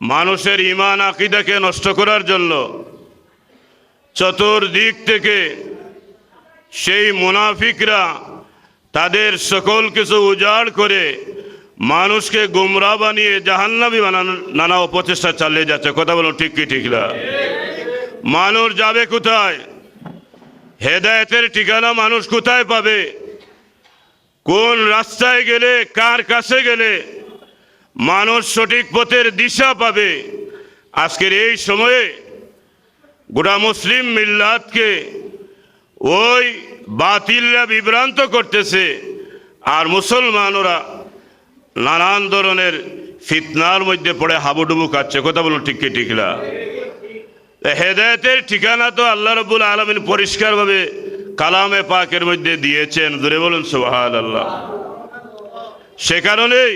মানুষের ইমান আকিদাকে নষ্ট করার জন্য চতুর্দিক থেকে সেই মুনাফিকরা তাদের সকল কিছু উজাড় করে মানুষকে গুমরা বানিয়ে জাহান্নাবি বানানোর নানা অপচেষ্টা চালিয়ে যাচ্ছে। কথা বলো ঠিক কি, ঠিক না? মানুষ যাবে কোথায়? হেদায়েতের ঠিকানা মানুষ কোথায় পাবে? কোন রাস্তায় গেলে, কার কাছে গেলে মানুষ সঠিক পথের দিশা পাবে। আজকের এই সময়ে গোটা মুসলিম মিল্লাতকে ওই বাতিলরা বিভ্রান্ত করতেছে আর মুসলমানরা নানান ধরনের ফিতনার মধ্যে পড়ে হাবুডুবু কাচ্ছে কথা বলুন ঠিক ঠিকলা হেদায়তের ঠিকানা তো আল্লাহ রবুল আলমিন পরিষ্কারভাবে কালামে পাকের মধ্যে দিয়েছেন। দূরে বলুন সুবাহান আল্লাহ সে কারণেই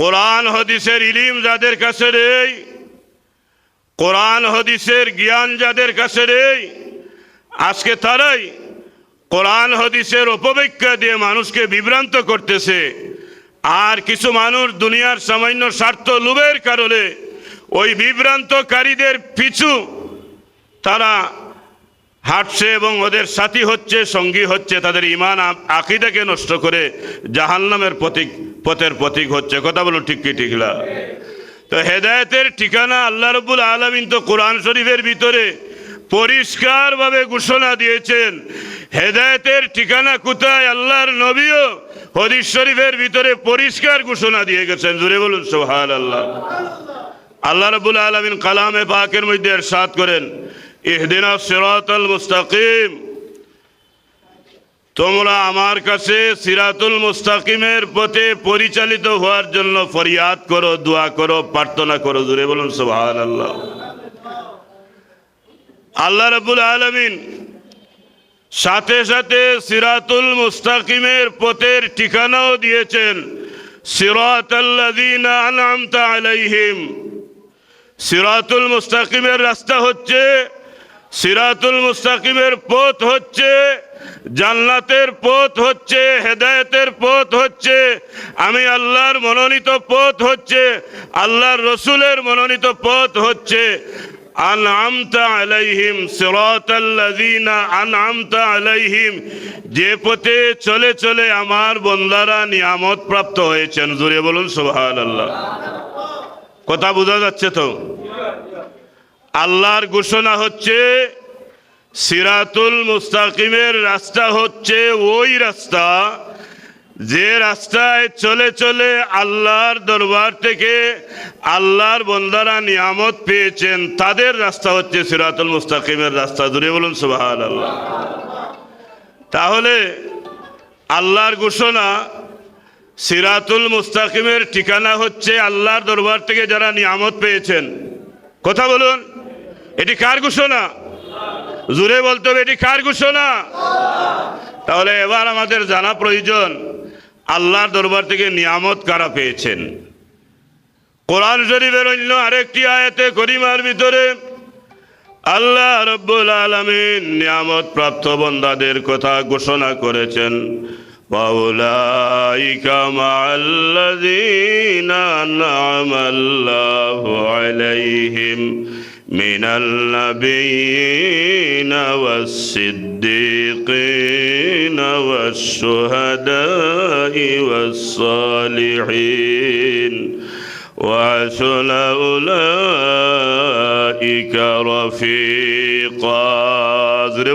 কোরআন হদিসের ইলিম যাদের কাছে নেই, কোরআন হদিসের জ্ঞান যাদের কাছে নেই, আজকে তারাই কোরআন হদিসের অপব্যাখ্যা দিয়ে মানুষকে বিভ্রান্ত করতেছে। আর কিছু মানুষ দুনিয়ার সামান্য স্বার্থ লোভের কারণে ওই বিভ্রান্তকারীদের পিছু তারা হাঁটছে এবং ওদের সাথী হচ্ছে, সঙ্গী হচ্ছে, তাদের ইমান আকিদাকে নষ্ট করে জাহান্নামের প্রতীক, পথের প্রতীক হচ্ছে। কথা বলুন ঠিক কি, ঠিক না? তো হেদায়েতের ঠিকানা আল্লাহ রব্বুল আলমিন তো কোরআন শরীফের ভিতরে পরিষ্কারভাবে ঘোষণা দিয়েছেন। হেদায়েতের ঠিকানা কোথায়? আল্লাহর নবীও হদিস শরীফের ভিতরে পরিষ্কার ঘোষণা দিয়ে গেছেন। জুড়ে বলুন সোহাল আল্লাহ আল্লাহ রবুল আলমিন কালামে পাকের মধ্যে সাত করেন। ইহদিনা সিরাতাল মুস্তাকিম। তোমরা আমার কাছে সিরাতুল মুস্তাকিমের পথে পরিচালিত হওয়ার জন্য ফরিয়াদ করো, দোয়া করো, প্রার্থনা করো জুড়ে বলুন সুবহান আল্লাহ আল্লাহ রবুল আলমিন সাথে সাথে সিরাতুল মুস্তাকিমের পথের ঠিকানাও দিয়েছেন। সিরাতাল্লাযীনা আনআমতা আলাইহিম। সিরাতুল মুস্তাকিমের রাস্তা হচ্ছে সিরাতুল মুস্তাকিমের পথ হচ্ছে, জান্নাতের পথ হচ্ছে, হেদায়েতের পথ হচ্ছে, আমি আল্লাহর মনোনীত পথ হচ্ছে, আল্লাহর রসুলের মনোনীত পথ হচ্ছে। যে পথে চলে চলে আমার বন্দারা নিয়ামত প্রাপ্ত বলুন কথা বোঝা যাচ্ছে তো? আল্লাহর ঘোষণা হচ্ছে, সিরাতুল মুস্তাকিমের রাস্তা হচ্ছে ওই রাস্তা, যে রাস্তায় চলে চলে আল্লাহর দরবার থেকে আল্লাহর বন্দারা নিয়ামত পেয়েছেন, তাদের রাস্তা হচ্ছে সিরাতুল মুস্তাকিমের রাস্তা। দূরে বলুন সুবাহান আল্লাহ তাহলে আল্লাহর ঘোষণা সিরাতুল মুস্তাকিমের ঠিকানা হচ্ছে আল্লাহর দরবার থেকে যারা নিয়ামত পেয়েছেন। কথা বলুন। এটি কার ঘোষণা? জুড়ে বলতে হবে, এটি কার ঘোষণা? তাহলে এবার আমাদের জানা প্রয়োজন, আল্লাহর দরবার থেকে নিয়ামত কারা পেয়েছেন? কোরআন শরীফের অন্য আরেকটি আয়াতে করিমার ভিতরে, আল্লাহ রব্বুল আলমিন নিয়ামত প্রাপ্ত বন্দাদের কথা ঘোষণা করেছেন। পাউলাইকা من النبيين والصديقين والشهداء والصالحين وحسن أولئك رفيقا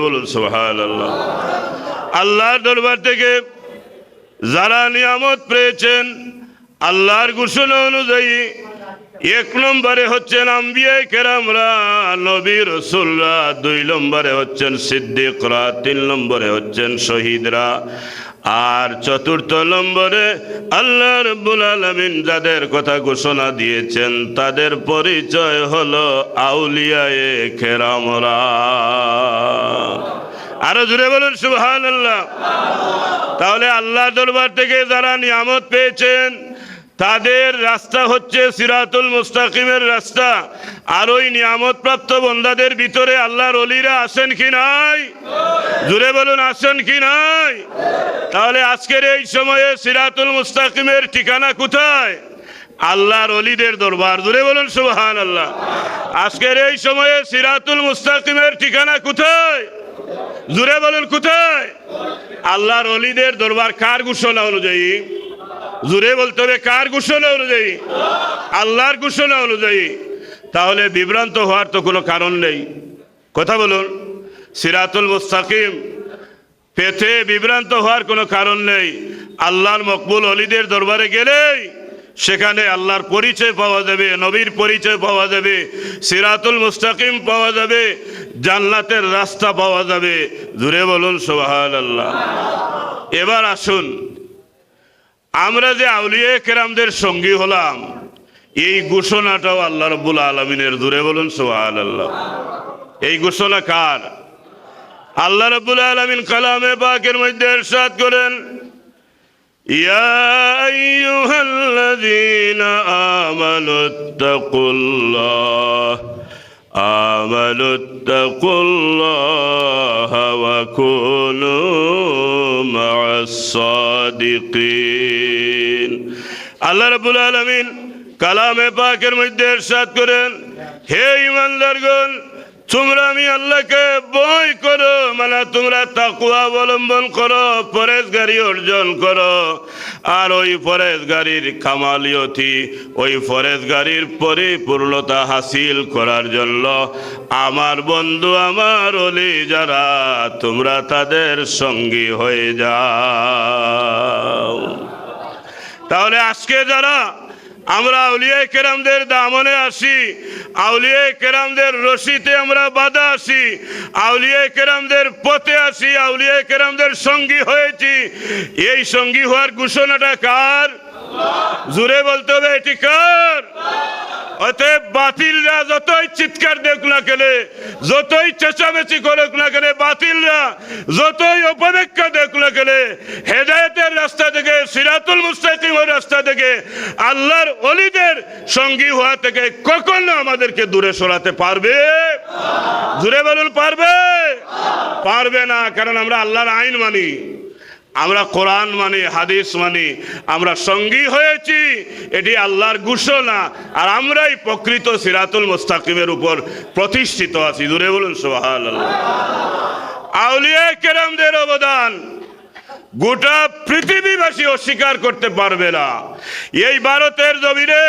বলুন سبحان الله আল্লাহর দরবার থেকে যারা নিয়ামত পেয়েছেন আল্লাহর ঘোষণা অনুযায়ী এক নম্বরে হচ্ছেন আম্বিয়াই কেরামরা, নবী রসুলরা। দুই নম্বরে হচ্ছেন সিদ্দিকরা, তিন নম্বরে হচ্ছেন শহীদরা। আর চতুর্থ নম্বরে আল্লাহ রব্বুল আলমিন যাদের কথা ঘোষণা দিয়েছেন, তাদের পরিচয় হলো আউলিয়ায়ে খেরামরা আরও জুড়ে বলুন সুবহান আল্লাহ তাহলে আল্লাহ দরবার থেকে যারা নিয়ামত পেয়েছেন তাদের রাস্তা হচ্ছে সিরাতুল মুস্তাকিমের রাস্তা। আর ওই নিয়ামত প্রাপ্ত বন্দাদের ভিতরে আল্লাহর অলিরা আসেন কি নাই? জুড়ে বলুন আসেন কি নাই? তাহলে আজকের এই সময়ে সিরাতুল মুস্তাকিমের ঠিকানা কোথায়? আল্লাহর অলিদের দরবার। দূরে বলুন সুবহান আল্লাহ আজকের এই সময়ে সিরাতুল মুস্তাকিমের ঠিকানা কোথায়? জুড়ে বলুন, কোথায়? আল্লাহর অলিদের দরবার কার ঘোষণা অনুযায়ী? জুড়ে বলতে হবে, কার ঘোষণা অনুযায়ী? আল্লাহর ঘোষণা অনুযায়ী। তাহলে বিভ্রান্ত হওয়ার তো কোনো কারণ নেই। কথা বলুন, সিরাতুল মুস্তাকিম। পেতে বিভ্রান্ত হওয়ার কোনো কারণ নেই। আল্লাহর মকবুল অলিদের দরবারে গেলেই সেখানে আল্লাহর পরিচয় পাওয়া যাবে, নবীর পরিচয় পাওয়া যাবে, সিরাতুল মুস্তাকিম পাওয়া যাবে, জান্নাতের রাস্তা পাওয়া যাবে। দূরে বলুন সোহান আল্লাহ এবার আসুন আমরা যে আউলিয়া কেরামদের সঙ্গী হলাম এই ঘোষণাটাও আল্লাহ রব্বুল আলমিনের দূরে বলুন সোহান আল্লাহ এই ঘোষণা কার আল্লাহ রব্বুল আলমিন কালামে পাকের মধ্যে এরশাদ করেন يا أيها الذين آمنوا اتقوا الله آمنوا اتقوا الله وكونوا مع الصادقين আল্লাহ রাব্বুল আলামিন কালামে পাকের মধ্যে ইরশাদ করেন হে ইমানদারগণ তোমরা আমি আল্লাহকে বই করো মানে তোমরা তাকুয়া অবলম্বন করো পরেশগারি অর্জন করো। আর ওই পরেশগারির কামালিয়তি ওই পরেশগারির পরিপূর্ণতা হাসিল করার জন্য আমার বন্ধু, আমার অলি যারা, তোমরা তাদের সঙ্গী হয়ে যাও। তাহলে আজকে যারা আমরা আউলিয়া কেরামদের দামনে আসি আউলিয়া কেরামদের রশিতে আমরা বাধা আসি, আউলিয়া কেরামদের পথে আসি, আউলিয়া কেরামদের সঙ্গী হয়েছি। এই সঙ্গী হওয়ার ঘোষণাটা কার? জুড়ে বলতে হবে, এটি কার? বাতিলরা যতই চিৎকার দেখ না কেন, যতই চেঁচামেচি করুক না কেন, বাতিলরা যতই অপব্যাখ্যা দেখ না কেন, হেদায়তের রাস্তা থেকে, সিরাতুল মুস্তাকিমের রাস্তা থেকে, আল্লাহর অলিদের সঙ্গী হওয়া থেকে কখনো আমাদেরকে দূরে সরাতে পারবে? দূরে বলুন, পারবে? পারবে না, কারণ আমরা আল্লাহর আইন মানি, আমরা কোরআন মানি, হাদিস মানি, আমরা সঙ্গী হয়েছি, এটি আল্লাহর ঘোষণা, আর আমরাই প্রকৃত সিরাতুল মুস্তাকিমের উপর প্রতিষ্ঠিত আছি। দূরে বলুন সোহাল অবদান, গোটা পৃথিবীবাসী অস্বীকার করতে পারবে না। এই ভারতের জমিনে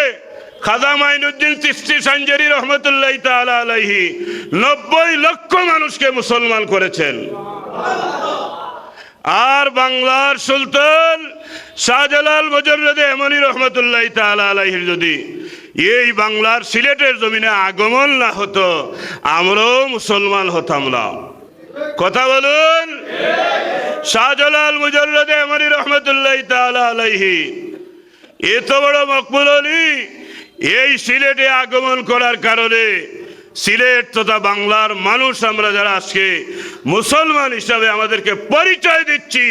খাজা মাইনুদ্দিন চিস্তি সঞ্জরি রহমতুল্লাহ তালা আলাইহি নব্বই লক্ষ মানুষকে মুসলমান করেছেন। আর বাংলার সুলতান শাহজালাল মজরুদ্দ এমনই রহমতুল্লাহ তালা আলাইহির যদি এই বাংলার সিলেটের জমিনে আগমন না হতো, আমরাও মুসলমান হতাম না। কথা বলুন? শাহজালাল মুজরুদ্দ এমনি রহমতুল্লাহ তালা আলাইহি, এত বড় মকবুল আলী এই সিলেটে আগমন করার কারণে সিলেট তথা বাংলার মানুষ আমরা যারা আজকে মুসলমান হিসাবে আমাদেরকে পরিচয় দিচ্ছি,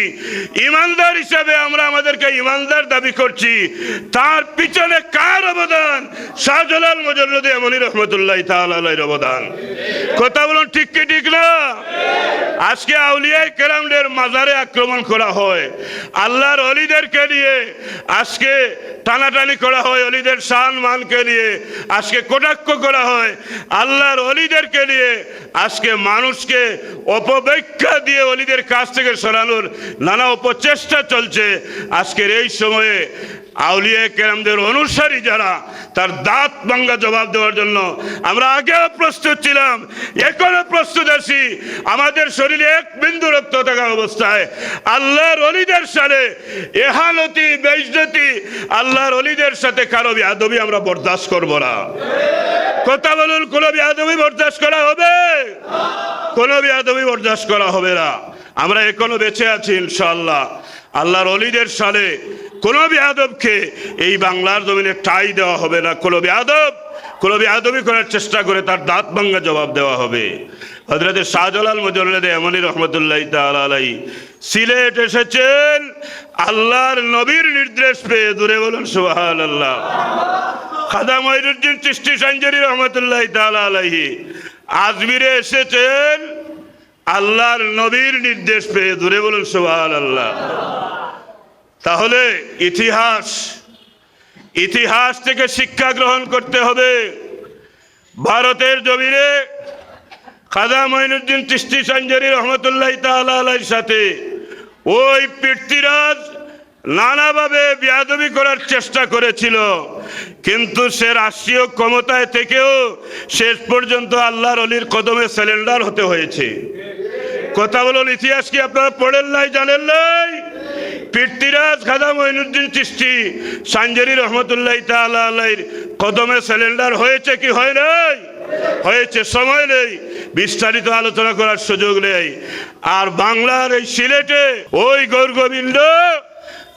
ইমানদার হিসাবে আমরা আমাদেরকে ইমানদার দাবি করছি, তার পিছনে কার অবদান? শাহজালাল মজরুদ্দ এমনি রহমতুল্লাহ তালের অবদান। কথা বলুন ঠিক কি ঠিক না? আজকে আউলিয়ায় কেরামদের মাজারে আক্রমণ করা হয়, আল্লাহর অলিদেরকে নিয়ে আজকে টানাটানি করা হয়, অলিদের সান মানকে নিয়ে আজকে কটাক্ষ করা হয় আল্লাহর অলিদেরকে নিয়ে আজকে মানুষকে অপব্যাখ্যা দিয়ে অলিদের কাছ থেকে সরানোর নানা অপচেষ্টা চলছে। আজকের এই সময়ে আউলিয়া কেরামদের অনুসারী যারা, তার দাঁত ভাঙ্গা জবাব দেওয়ার জন্য আমরা আগেও প্রস্তুত ছিলাম, এখনও প্রস্তুত আছি। আমাদের শরীরে এক বিন্দু রক্ত থাকা অবস্থায় আল্লাহর অলিদের সাথে এহানতি বেজতি আল্লাহর অলিদের সাথে কারও আদবি আমরা বরদাস্ত করব না। কথা বলুন, কোনো বিয়াদবি বরদাস্ত করা হবে? কোনো বিয়াদবি বরদাস্ত করা হবে না। আমরা এখনও বেঁচে আছি ইনশাল্লাহ আল্লাহর অলিদের সালে কোনো বিয়াদবকে এই বাংলার জমিনে ঠাই দেওয়া হবে না। কোনো বিয়াদব, কোনো বিয়াদবি করার চেষ্টা করে তার দাঁত ভাঙ্গা জবাব দেওয়া হবে। হজরত শাহজালাল মজরুল্লাহ এমনি রহমতুল্লাহ তালাই সিলেট এসেছেন। আল্লাহর নবীর নির্দেশ পেয়ে দূরে বলুন সুহাল আল্লাহ খাদা মহিরুদ্দিন চিস্তি সঞ্জরি রহমতুল্লাহ তালা আজমিরে এসেছেন আল্লাহর নবীর নির্দেশ পেয়ে দূরে বলুন সুহাল আল্লাহ তাহলে ইতিহাস ইতিহাস থেকে শিক্ষা গ্রহণ করতে হবে। ভারতের জমিনে খাজা মঈনুদ্দিন চিস্তি সঞ্জরি রহমতুল্লাহ তালার সাথে ওই পৃথ্বীরাজ নানাভাবে বিয়াদবি করার চেষ্টা করেছিল। কিন্তু সে রাষ্ট্রীয় ক্ষমতায় থেকেও শেষ পর্যন্ত আল্লাহর অলির কদমে সিলিন্ডার হতে হয়েছে। কথা বলুন, ইতিহাস কি আপনারা পড়েন নাই, জানেন নাই? পৃথ্বীরাজ খাজা মঈনুদ্দিন চিস্তি সাঞ্জরি রহমতুল্লাহ তালার কদমে সিলিন্ডার হয়েছে কি হয় নাই? হয়েছে, সময় নেই। বিস্তারিত আলোচনা করার সুযোগ নেই। আর বাংলার এই সিলেটে ওই গৌর গোবিন্দ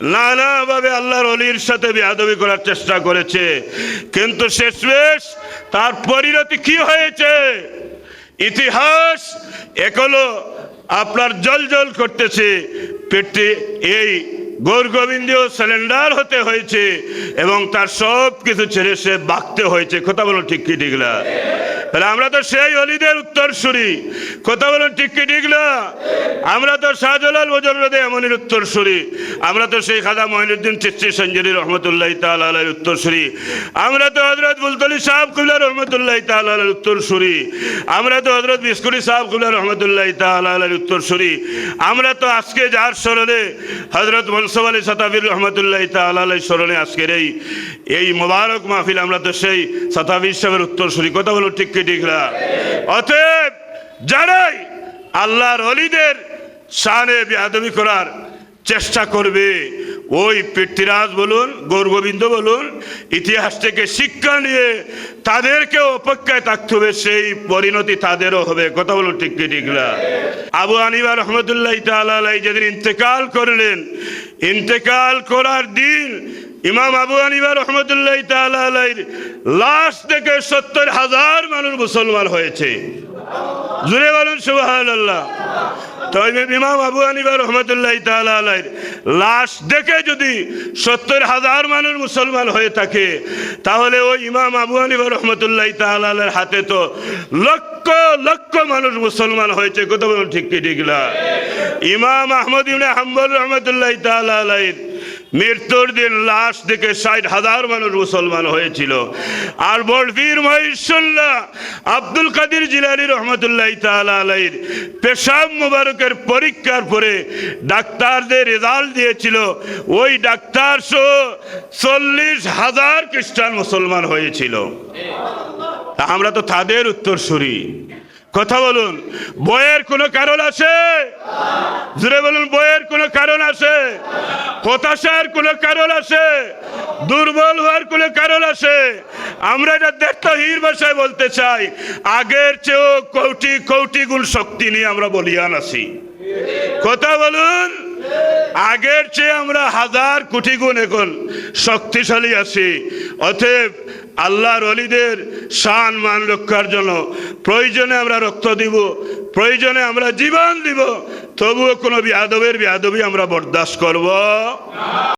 নানাভাবে আল্লাহর অলির সাথে বেয়াদবি করার চেষ্টা করেছে। কিন্তু শেষমেশ তার পরিণতি কি হয়েছে? ইতিহাস এখনও আপনার জল জল করতেছে। পেটে এই গৌর গোবিন্দীয় সিলিন্ডার হতে হয়েছে এবং তার সব কিছু ছেড়ে সে বাঁকতে হয়েছে। কথা বলুন ঠিক কি, ঠিক না? তাহলে আমরা তো সেই অলিদের উত্তর শুনি। কথা বলুন, ঠিক কি, ঠিক না? আমরা তো শাহজালাল এমনের উত্তর শুনি। আমরা তো সেই খাদা মহিনুদ্দিন চিস্তি সঞ্জরি রহমতুল্লাহ তালের শুনি। আমরা তো হজরত বুলতলি সাহেব কুল্লা রহমতুল্লাহ তালের উত্তর শুনি। আমরা তো হজরত বিস্কুরি সাহেব কুল্লা রহমতুল্লাহ তালের শুনি। আমরা তো আজকে যার স্মরণে হজরত মনসব আলী সাতাবির রহমতুল্লাহ তালের স্মরণে আজকের এই এই মোবারক মাহফিল, আমরা তো সেই সাতাবির সাহেবের উত্তর শুনি। কথা বলো ঠিক কি ঠিক না অতএব যারাই আল্লাহর অলিদের শানে বেয়াদবি করার চেষ্টা করবে, ওই পৃথ্বীরাজ বলুন, গৌরগোবিন্দ বলুন, ইতিহাস থেকে শিক্ষা নিয়ে তাদেরকে অপেক্ষায় থাকতে হবে, সেই পরিণতি তাদেরও হবে। কথা বলুন ঠিক ঠিক না? আবু আনিবা রহমতুল্লাহ তালাই যেদিন ইন্তেকাল করলেন, ইন্তেকাল করার দিন ইমাম আবু আনিবা রহমতুল্লাহ তালাইর লাশ থেকে সত্তর হাজার মানুষ মুসলমান হয়েছে। জুড়ে বলুন দেখে যদি সত্তর হাজার মুসলমান হয়ে থাকে, তাহলে ওই ইমাম আবু আনিবা রহমতুল্লাহ তালালের হাতে তো লক্ষ লক্ষ মানুষ মুসলমান হয়েছে। কত বলুন ঠিক ঠিক ইমাম আহমদ ইবনে হাম্বল রহমতুল্লাহ তালাইর মৃত্যুর দিন লাশ থেকে ষাট হাজার মানুষ মুসলমান হয়েছিল। আর বলবীর মহিষুল্লাহ আব্দুল কাদির জিলানি রহমতুল্লাহ তালাইর পেশাব মুবারকের পরীক্ষার পরে ডাক্তারদের রেজাল্ট দিয়েছিল। ওই ডাক্তার সহ চল্লিশ হাজার খ্রিস্টান মুসলমান হয়েছিল। আমরা তো তাদের উত্তর শুনি কথা বলুন, বইয়ের কোনো কারণ আছে? জুড়ে বলুন, বইয়ের কোনো কারণ আছে? হতাশার কোনো কারণ আছে? দুর্বল হওয়ার কোনো কারণ আছে? আমরা এটা দেড়তাহীর ভাষায় বলতে চাই। আগের চেয়েও কৌটি কৌটি গুণ শক্তি নিয়ে আমরা বলিয়ান আছি। কথা বলুন, আগের চেয়ে আমরা হাজার কোটি গুণ এখন শক্তিশালী আছি। অতএব আল্লাহর অলিদের সান মান রক্ষার জন্য। প্রয়োজনে আমরা রক্ত দিব, প্রয়োজনে আমরা জীবন দিব, তবুও কোনো বিয়াদবের বিয়াদবি আমরা বরদাস্ত করব।